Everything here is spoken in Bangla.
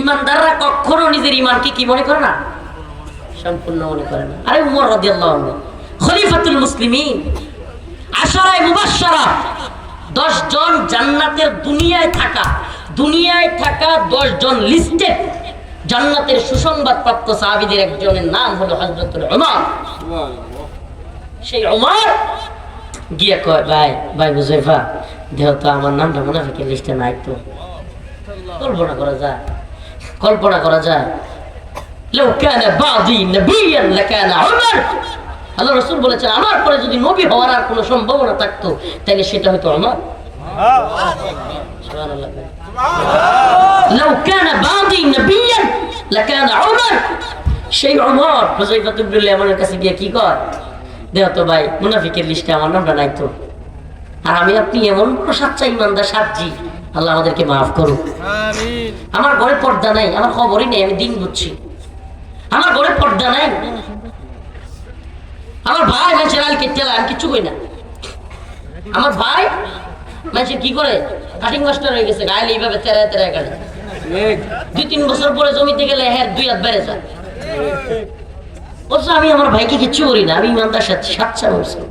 ইমানদাররা কখনো নিজের ইমানকে কি মনে করে না? সম্পূর্ণ মনে করে না। আরে উমর রাদিয়াল্লাহু আনহু, খলিফাতুল মুসলিমিন, আশারায় মুবাশশারা 10 জন জান্নাতের দুনিয়ায় থাকা দুনিয়ায় থাকা 10 জন লিস্টেড জান্নাতের সুসংবাদ প্রাপ্ত সাহাবীদের একজনের নাম হলো হযরতুল উমর। সেই উমর গিয়ে কয়, ভাই ভাই বুঝেফা দেহ তো আমার নামটা মুনাফিকের লিস্টে নাই তো। কল্পনা করা যায়। কল্পনা করা যায় لو كان بعضي نبيا لكان عمر আল্লাহ রসুল বলেছেন আমার পরে যদি নবী হওয়ার আর কোনো সম্ভাবনা থাকতো তাহলে সেটা হয়তো আমার সুবহানাল্লাহ। لو كان بعضي نبيا لكان عمر সেই অমর হুজাইফাতুল ইবনুল ইয়ামানের কাছে গিয়ে কি কর দেহ তো ভাই মুনাফিকের লিস্টে আমার নামটা নাই তো আর আমি আপনি এমন বড় সাচ্চা ইমানদার সাজি আল্লাহ আমাদেরকে মাফ করুক। আমার ঘরে পর্দা নাই আমার খবরই নেই আমি দিন বুঝছি। আমার ঘরে পর্দা নাই। আমার ভাই মানুষের আল কেটে আমি কিচ্ছু কই না। আমার ভাই মানুষের কি করে? কাটিং মাস্টার হয়ে গেছে গায়ে এইভাবে তেরায় তেরায় কাটে দুই তিন বছর পরে জমিতে গেলে হ্যাঁ দুই হাত বেড়ে যায়। অথচ আমি আমার ভাইকে কিচ্ছু করি না আমি ইমানদার সাথে সাচ্চা মুসলিম